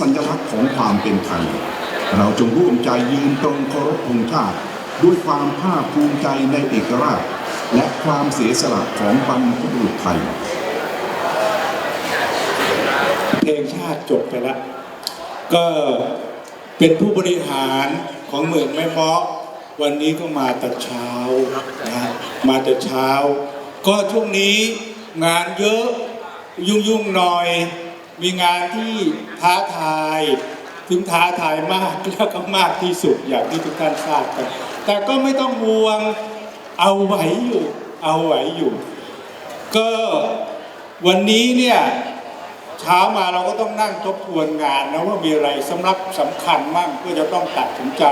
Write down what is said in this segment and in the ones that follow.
สัญลักษณ์ของความเป็นไทย เราจงร่วมใจยืนตรงเคารพธงชาติ ด้วยความภาคภูมิใจในเอกราช และความเสียสละของบรรพบุรุษไทย เพลงชาติจบไปแล้วก็เป็นผู้บริหารของเมืองแม่เมาะวันนี้ก็มาแต่เช้านะมาแต่เช้า ก็ช่วงนี้งานเยอะยุ่งยุ่งๆหน่อย มีงานที่ท้าทายถึงท้าทายมากแล้วก็มากที่สุดอย่างที่ทุกท่านทราบกัน แต่ก็ไม่ต้องห่วงเอาไหวอยู่ เอาไหวอยู่ ก็วันนี้เนี่ยเช้ามาเราก็ต้องนั่งทบทวนงานนะว่ามีอะไรสำหรับสำคัญมั่งเพื่อจะต้องตัดสินใจ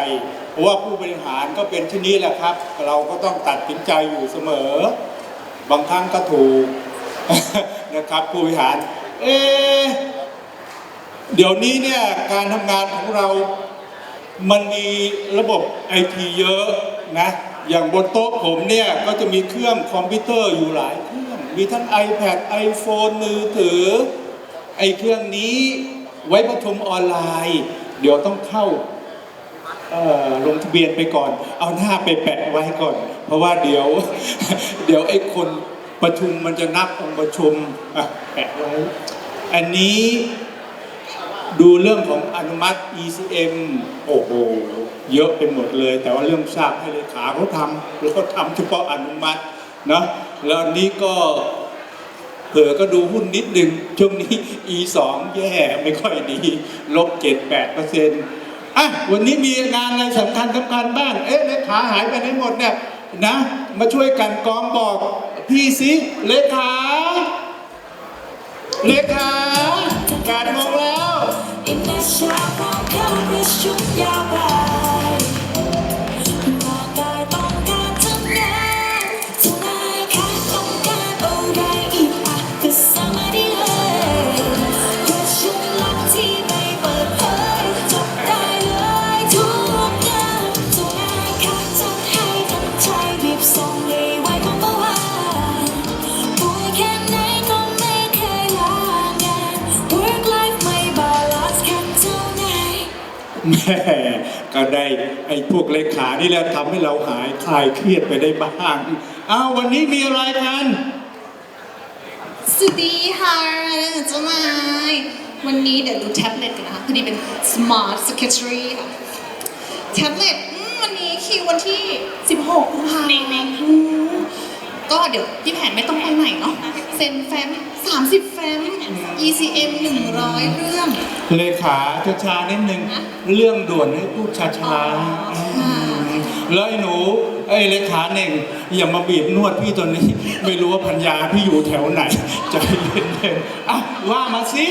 เพราะว่าผู้บริหารก็เป็นที่นี้แหละครับ เราก็ต้องตัดสินใจอยู่เสมอ บางครั้งก็ถูกนะครับผู้บริหาร เอะ เดี๋ยวนี้เนี่ยการทำงานของเรา มันมีระบบไอทีเยอะนะ อย่างบนโต๊ะผมเนี่ยก็จะมีเครื่องคอมพิวเตอร์อยู่หลายเครื่อง มีทั้ง iPad iPhone มือถือ ไอเครื่องนี้ไว้ประชุมออนไลน์ เดี๋ยวต้องเข้าลงทะเบียนไปก่อน เอาหน้าไปแปะไว้ก่อน เพราะว่าเดี๋ยว เดี๋ยวไอ้คนประชุมมันจะนับองค์ประชุมอะแปะไว้ อันนี้ ดูเรื่องของอนุมัติ ECM โอ้โห เยอะเป็นหมดเลย แต่ว่าเรื่องทราบให้เลขาเขาทำแล้วก็ทำเฉพาะอนุมัตินะแล้วนี้ก็เผลอก็ดูหุ้นนิดหนึ่งช่วงนี้ E2 แย่ไม่ค่อยดีลบ7-8เปอร์เซ็นต์อะวันนี้มีงานอะไรสำคัญสำคัญบ้าง เอ๊ะเลขาหายไปไหนหมดเนี่ยนะ มาช่วยกันกองบอกพี่สิเลขาเลขาการโมงแล้ว In the shower เขาคือชุ ดยาวไปร่ แม่ก็ได้ไอ้พวกเลขานี่แหละทำให้เราหายคลายเครียดไปได้บ้างอ้าววันนี้มีอะไรกัน สวัสดีค่ะเจ้านายวันนี้เดี๋ยวดูแท็บเล็ตกันนะคะพอดีเป็น Smart Secretary ค่ะแท็บเล็ตอืมวันนี้คิววันที่ 16กุมภาพันธ์อืม ก็เดี๋ยวพี่แผนไม่ต้องไปไหนเนาะเซ็นแฟ้ม30 แฟ้ม ECM 100 เรื่อง เลขาช้าๆนิดนึง เรื่องด่วนให้พูดช้าค่ะๆแล้วไอ้หนูไอ้เลขาเน่งอย่ามาบีบนวดพี่ตัวนี้ ไม่รู้ว่าพัญญาพี่อยู่แถวไหนใจเย็นๆอะว่ามาสิ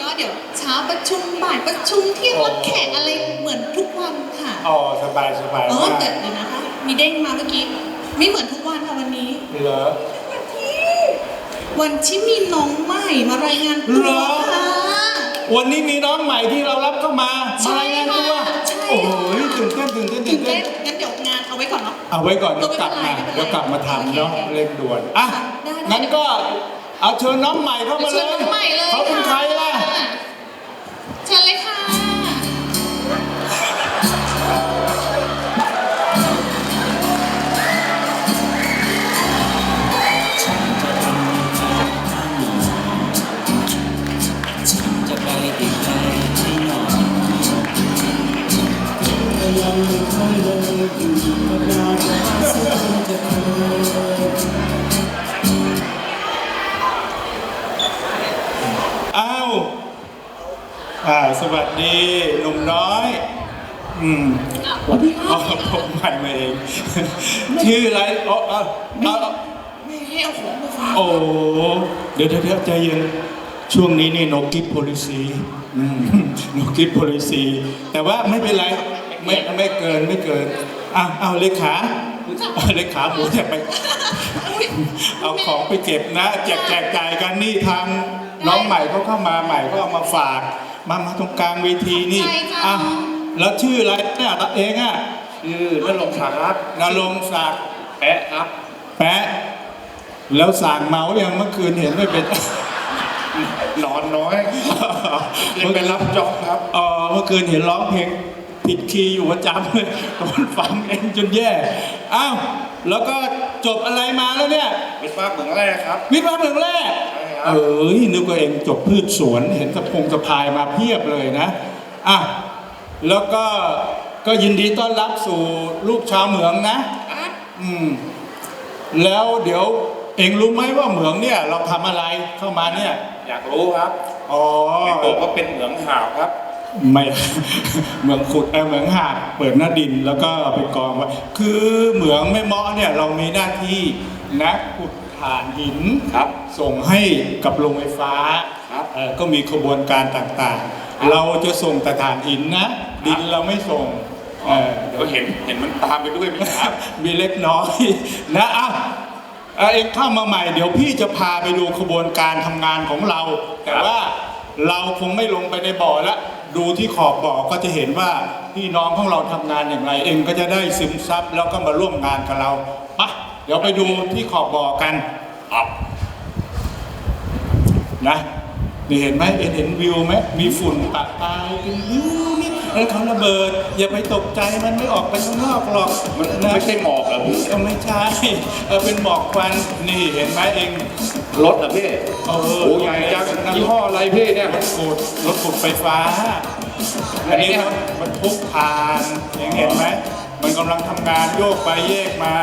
ก็เดี๋ยวเช้าประชุมบ่ายประชุมเที่ยงรับแขกอะไรเหมือนทุกวันค่ะอ๋อสบายสบายเออมากแต่เดี๋ยวนะคะ มีเด้งมาเมื่อกี้ ไม่เหมือนทุกวันค่ะวันนี้ เหรอ วันที่วันที่มีน้องใหม่มารายงานตัวเหรอค่ะ วันนี้มีน้องใหม่ที่เรารับเข้ามาใช่มารายงานตัวค่ะใช่ โอ้ยตื่นเต้นตื่นเต้นตื่ตื่นนเต้เต้นนงั้นเดี๋ยวงานเอาไว้ก่อนเนาะ เอาไว้ก่อนเดี๋ยวกลับมาไม่เป็นไรเดี๋ยวกลับมาทำเนาะโอเคเร่งด่วนอะได้ได้งั้นก็เอาเชิญน้องใหม่เข้ามาเลเชิญยน้องใหม่เลย เขาเป็นใครล่ะ วัสดีหนุ่มน้อย อืมสวัสดีค่ะอ๋อผมใหม่มาเอง ชื่ออะไรอ๋อเอาเอาเอาไม่ให้เอาของมาฝากโอ้เดี๋ยวเดี๋ยวเดี๋ยวใจเย็น ช่วงนี้นี่ no gift policy อืม no gift policy แต่ว่าไม่เป็นไร ไม่ไม่เกินไม่เกินอะเอาเลขาเอาเลขาหมูจะไป อุ๊ยเอาของไปเก็บนะ แจกแจกจ่ายกันนี่ทางน้องใหม่เขาเข้ามาใหม่เขาเอามาฝาก มามาตรงกลางเวทีนี่ใช่ค่ะอะแล้วชื่ออะไรเนี่ยตัวเองอะชื่อนรงค์ศักดิ์ครับนรงค์ศักดิ์แปะครับแปะแล้วสั่งเมายังเมื่อคืนเห็นไม่เป็นมนอนน้อยขึ้นไปรับจ็อบครับ เออเมื่อคืนเห็นร้องเพลงผิดคีย์อยู่ประจำเลยตอนฟังเองจนแย่อ้าวแล้วก็จบอะไรมาแล้วเนี่ยวิศวะเหมืองแรกครับ วิทย์มาเมืองแรกใช่ครับ เอ้ยนึกว่าเองจบพืชสวนเห็นสะพงสะพายมาเพียบเลยนะอะแล้วก็ก็ยินดีต้อนรับสู่ลูกชาวเหมืองนะอืมแล้วเดี๋ยวเองรู้ไหมว่าเหมืองเนี่ยเราทำอะไรเข้ามาเนี่ย อยากรู้ครับอ๋อ ไม่บอกว่าเป็นเหมืองหาวครับ ไม่ เหมืองขุดเออเหมืองหาดเปิดหน้าดินแล้วก็ไปกองไว้คือเหมืองแม่เมาะเนี่ยเรามีหน้าที่นักขุด ถ่านหินครับส่งให้กับโรงไฟฟ้าครับเอ่อก็มีขบวนการต่างๆ เราจะส่งแต่ถ่านหินนะ ดินเราไม่ส่งเอ่อเดี๋ยวเห็นเห็นมันตามไปด้วยไหมครับ มีเล็กน้อยนะอะเอ่อเองเข้ามาใหม่เดี๋ยวพี่จะพาไปดูขบวนการทำงานของเรา แต่ว่าเราคงไม่ลงไปในบ่อแล้วดูที่ขอบบ่อก็จะเห็นว่าพี่น้องของเราทำงานอย่างไร เองก็จะได้ซึมซับแล้วก็มาร่วมงานกับเราปะ เดี๋ยวไปดูที่ขอบบ่อกันอับนะนี่เห็นไหมเอ็นเห็นวิวไหมมีฝุ่นปะปลายเป็นวิวนี่แล้วเขาระเบิด อย่าไปตกใจมันไม่ออกไปข้างนอกหรอกมันนะไม่ใช่หมอกเหรอพี่ก็ไม่ใช่เออเป็นหมอกควันนี่เห็นไหมเองรถเหรอพี่เออโอ้ใหญ่จังยี่ห้ออะไรพี่เนี่ยรถขุดรถขุดไฟฟ้าอันนี้รถบรรทุกผ่านเองเห็นไหมมันกำลังทำงานโยกไปแยกมา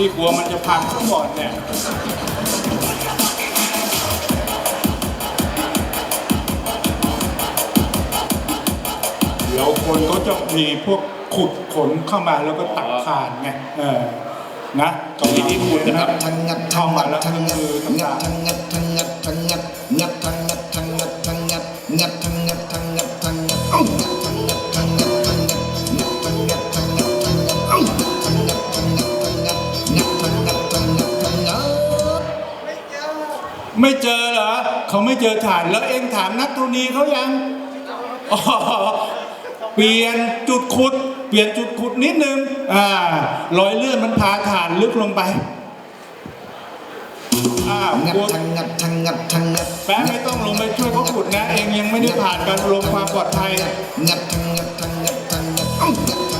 ที่กลัวมันจะพังทั้งหมดเนี่ยเดี๋ยวคนก็จะมีพวกขุดขนเข้ามาแล้วก็ตักผ่านไงเออนะตรงนี้ที่ขุดนะครับทั้งงัดเข้าทั้งมางัดแล้วทั้งก็งัดคืองัดต่างทั้งงัด เหรอเขาไม่เจอฐานแล้วเองถามนักธรณีเขายังอ๋อเปลี่ยนจุดขุด เปลี่ยนจุดขุดนิดนึงอ่ารอยเลื่อนมันพาฐานลึกลงไปอ้าวงัดกลัวทั้งงัดทั้งงัดทั้งงัดแป๊ะไม่ต้องลงไปช่วยเขาขุดนะ เองยังไม่ได้ผ่านการลงความปลอดภัยงัดทั้งงัดทั้งงัดทั้งงัดงัดทั้งงัด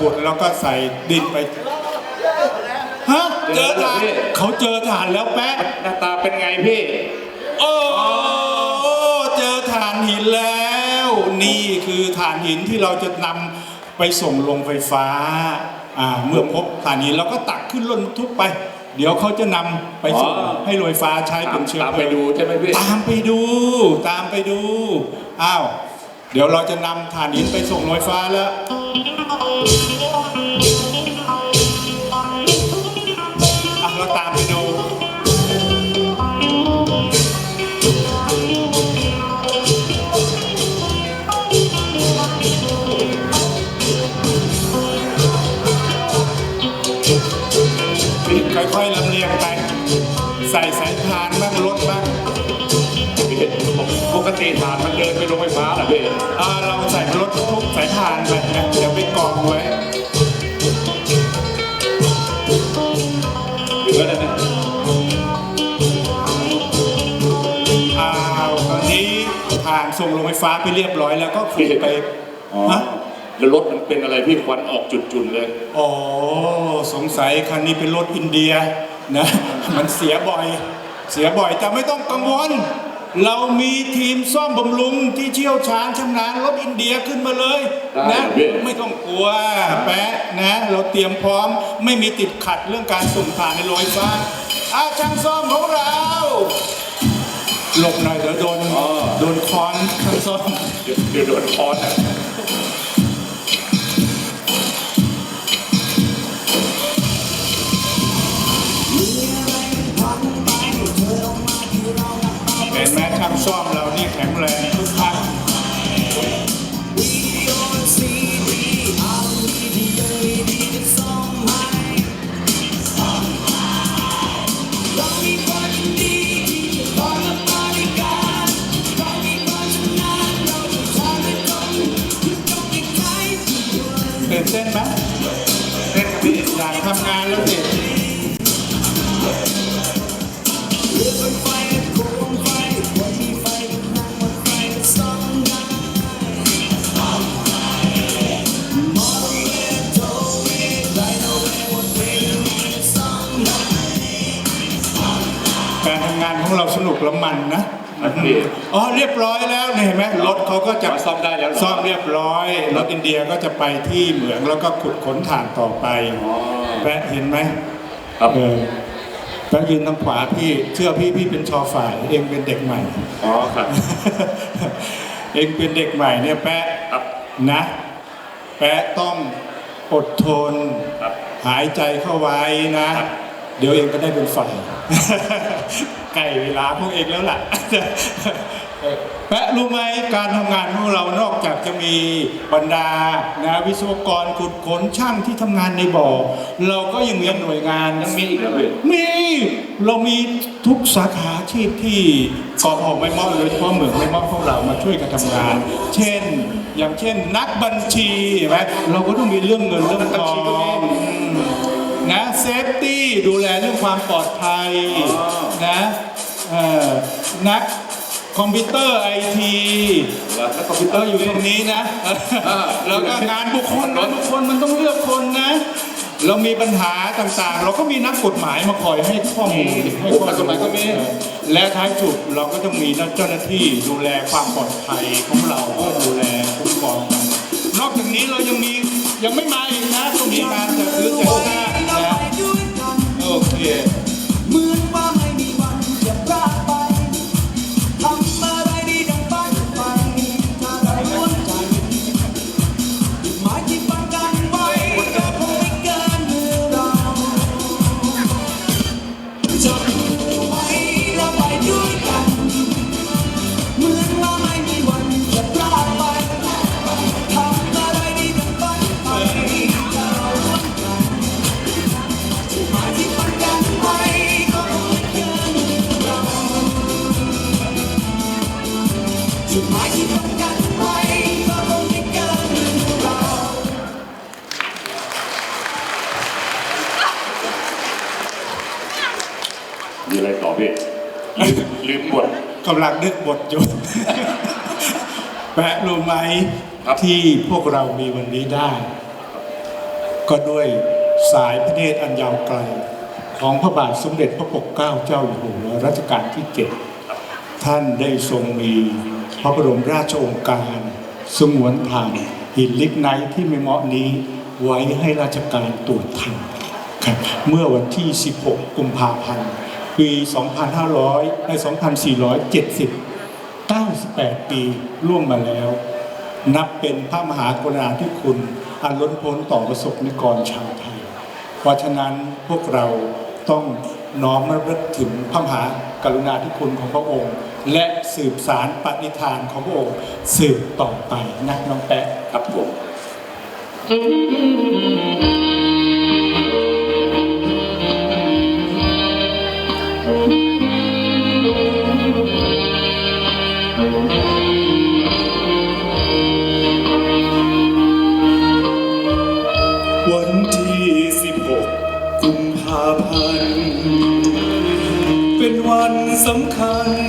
ขุดแล้วก็ใส่ดินไปฮะเจอฐานเขาเจอฐานแล้วแป๊ะหน้าตาเป็นไงพี่ โอ้เจอฐานหินแล้ว นี่คือฐานหินที่เราจะนำไปส่งลงไฟฟ้าอ่าเมื่อพบฐานหินเราก็ตักขึ้นรถบรรทุกไป เดี๋ยวเขาจะนำไปส่งอ๋อให้โรงไฟฟ้าใช้เป็นเชื้อตามเพไปลิงดูใช่ไหมพี่ตามไปดู ตามไปดูอ้าวเดี๋ยวเราจะนำถ่านหินไปส่งโรงไฟฟ้าแล้ว ใส่สายพานบ้างรถบ้างปกติฐานมันเดินไปโรงไฟฟ้าเหรอพี่อ่าเราใส่รถทุกสายพานไปนะเดี๋ยวไปกองไว้อยู่แล้วนะอ้าวตอนนี้ผ่านส่งโรงไฟฟ้าไปเรียบร้อยแล้วก็ขุดไปอ๋อฮะแล้วรถมันเป็นอะไรพี่ควันออกจุดๆเลย อ๋อ สงสัยคันนี้เป็นรถอินเดีย นะมันเสียบ่อย เสียบ่อยแต่ไม่ต้องกังวล เรามีทีมซ่อมบำรุงที่เชี่ยวชาญชำนาญรถอินเดียขึ้นมาเลยได้นะพี่ ไม่ต้องกลัวแปะนะเราเตรียมพร้อมไม่มีติดขัดเรื่องการส่งผ่านในโรงไฟฟ้าอาช่างซ่อมของเรา หลบหน่อยเดี๋ยวโดนโดนค้อนช่างซ่อม เดี๋ยวเดี๋ยวโดนคอนอะ ซ่อมเรานี่แข็งแรงทุกพักตื่นเต้นไหมเต้นกับพี่อยากทำงานแล้วเด็ก ของเราสนุกและมันนะอ๋อเรียบร้อยแล้วเนี่ยเห็นไหมรถเขาก็จะซ่อมได้แล้วเหรอ ซ่อมเรียบร้อยรถอินเดียก็จะไปที่เหมืองแล้วก็ขุดขนถ่านต่อไปแปะเห็นไหมครับเออแปะยืนทางขวาพี่เชื่อพี่พี่เป็นชอฝ่ายเองเป็นเด็กใหม่ อ๋อครับ เองเป็นเด็กใหม่เนี่ยแปะครับนะ แปะต้องอดทน ครับ หายใจเข้าไว้นะ เดี๋ยวเองก็ได้เป็นฝ่ายใกล้เวลาพวกเองแล้วล่ะแปะรู้ไหมการทำงานของเรานอกจากจะมีบรรดานะวิศวกรขุดขนช่างที่ทำงานในบ่อ เราก็ยังมีหน่วยงานยังมีอีกเรอพี่มีเรามีทุกสาขาอาชีพที่กองออกไม่มอโดยเฉพาะเหมืองไม่มอของเรามาช่วยกันทำงาน เช่น อย่างเช่นนักบัญชีเห็นไหมเราก็ต้องมีเรื่องเงินเรื่องทองอืมนะ เซฟตี้ดูแลเรื่องความปลอดภัยนะเอ่อนักคอมพิวเตอร์ไอทีแล้วคอมพิวเตเอออร์ออยู่ยู่ตรงนี้นะ แล้วก็งานบุคคลงานบุคคลมันต้องเลือกคนนะ เรามีปัญหาต่างๆ เราก็มีนักกฎหมายมาคอยให้ข้อมูลให้ข้อนักกฎหมายก็มีและท้ายสุดเราก็ต้องมีนักเจ้าหน้าที่ดูแลความปลอดภัยของเราเพื่อดูแลคุ้มครองกันนอกจากนี้เรายังมียังไม่มาอีกนะต้องมีการจัดซื้อจัดจ้าง นะำลังนึกบทอยู่แปะรู้ไหมครับที่พวกเรามีวันนี้ได้ ก็ด้วยสายพระเนตรอันยาวไกล ของพระบาทสมเด็จพระปกเกล้าเจ้าอยู่หัวรัชกาลที่เจ็ดท่านได้ทรงมีพระบรมราชโองการ สงวนผ่านหินลิกไนท์ที่ไม่เหมาะนี้ไว้ให้ราชการตรวจทันครับเมื่อวันที่ 16 กุมภาพันธ์ ปี 2500ใน2470 98 ปีล่วงมาแล้ว นับเป็นพระมหากรุณาธิคุณ อันล้นพ้นต่อประสบนิกรชาวไทย เพราะฉะนั้นพวกเราต้องน้อมระลึกถึงพระมหากรุณาธิคุณของพระองค์ และสืบสารปณิธานของพระองค์สืบต่อไปนะน้องแปะครับผมำคัญ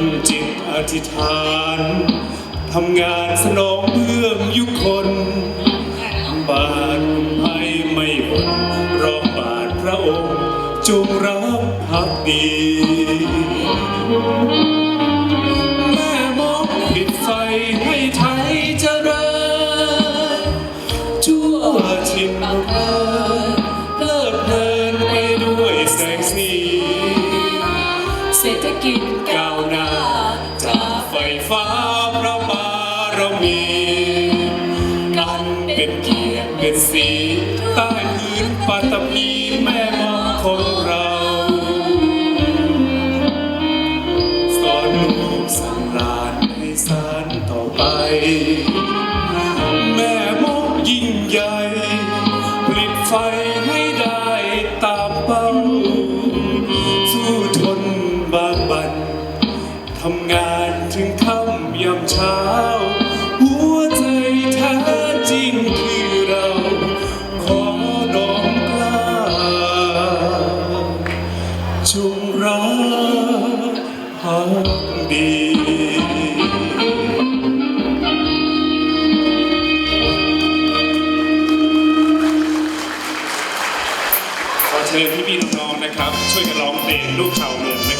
งจิตอธิษฐานทำงานสนองเพื่อยุคคนบาทให้ไม่หมดรองบาทพระองค์จงรับพักดี Look how many.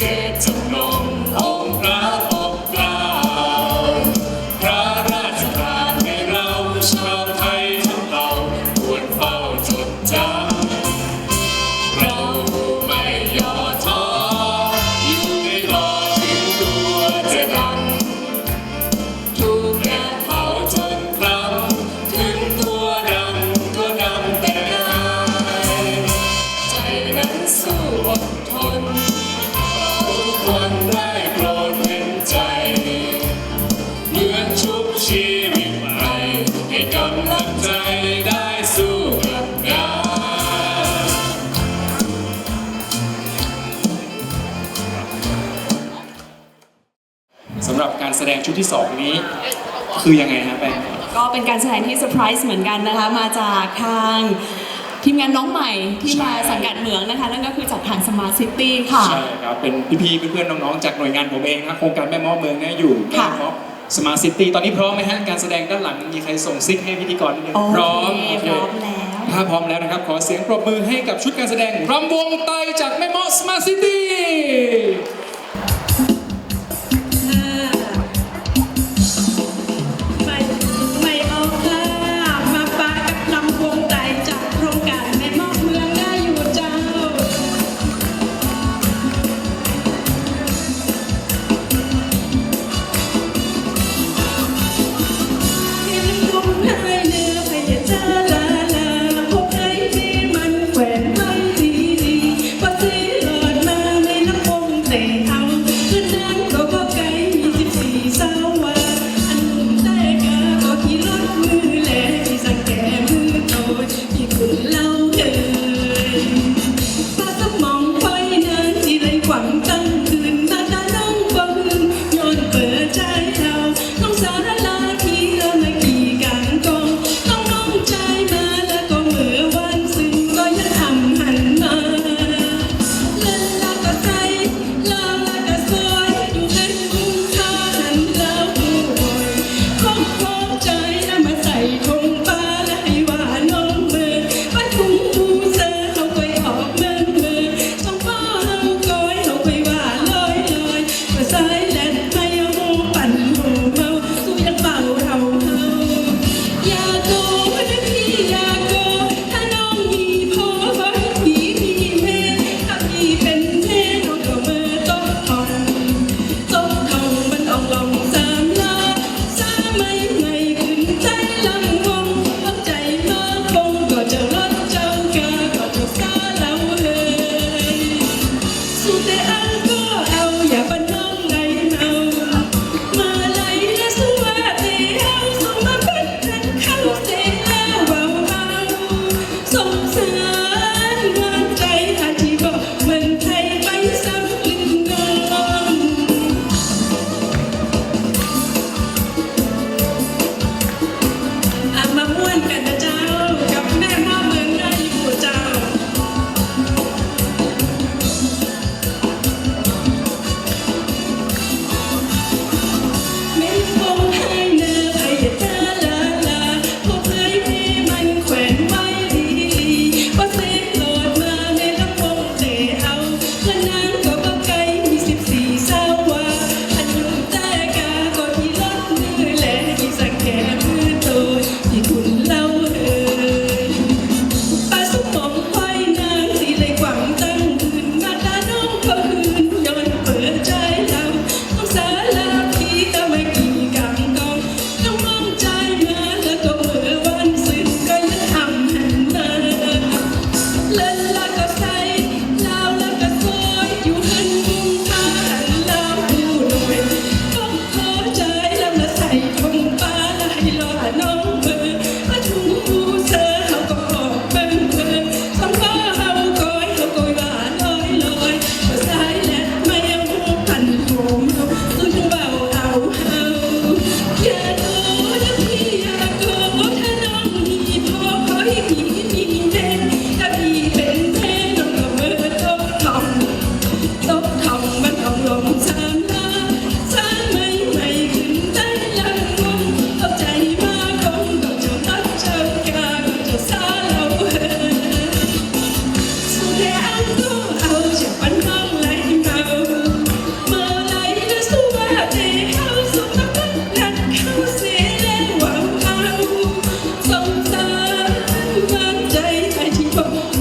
些惊动。 การแสดงชุดที่ 2 นี้ คือยังไงฮะแบงค์ก็เป็นการแสดงที่เซอร์ไพรส์เหมือนกันนะคะ มาจากทางทีมงานน้องใหม่ที่มาสังกัดเหมืองนะคะ นั่นก็คือจากทางสมาร์ทซิตี้ค่ะ ใช่ครับ เป็นพี่ๆเพื่อนๆน้องๆ จากหน่วยงานผมเองนะโครงการแม่ม้อเมืองนี่อยู่แม่ม้อสมาร์ทซิตี้ตอนนี้พร้อมไหมฮะการแสดงด้านหลังมีใครส่งซิกให้พิธีกรนิดนึงพร้อมพร้อมแล้วถ้าพร้อมแล้วนะครับ ขอเสียงปรบมือให้กับชุดการแสดงรำวงไตจากแม่ม้อสมาร์ทซิตี้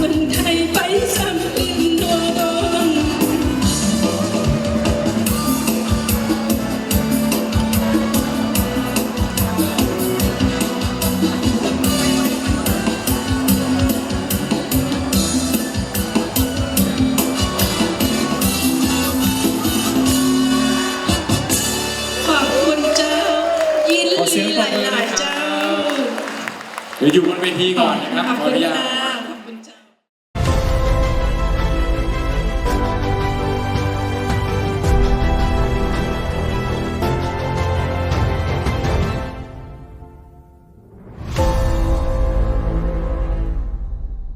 putting time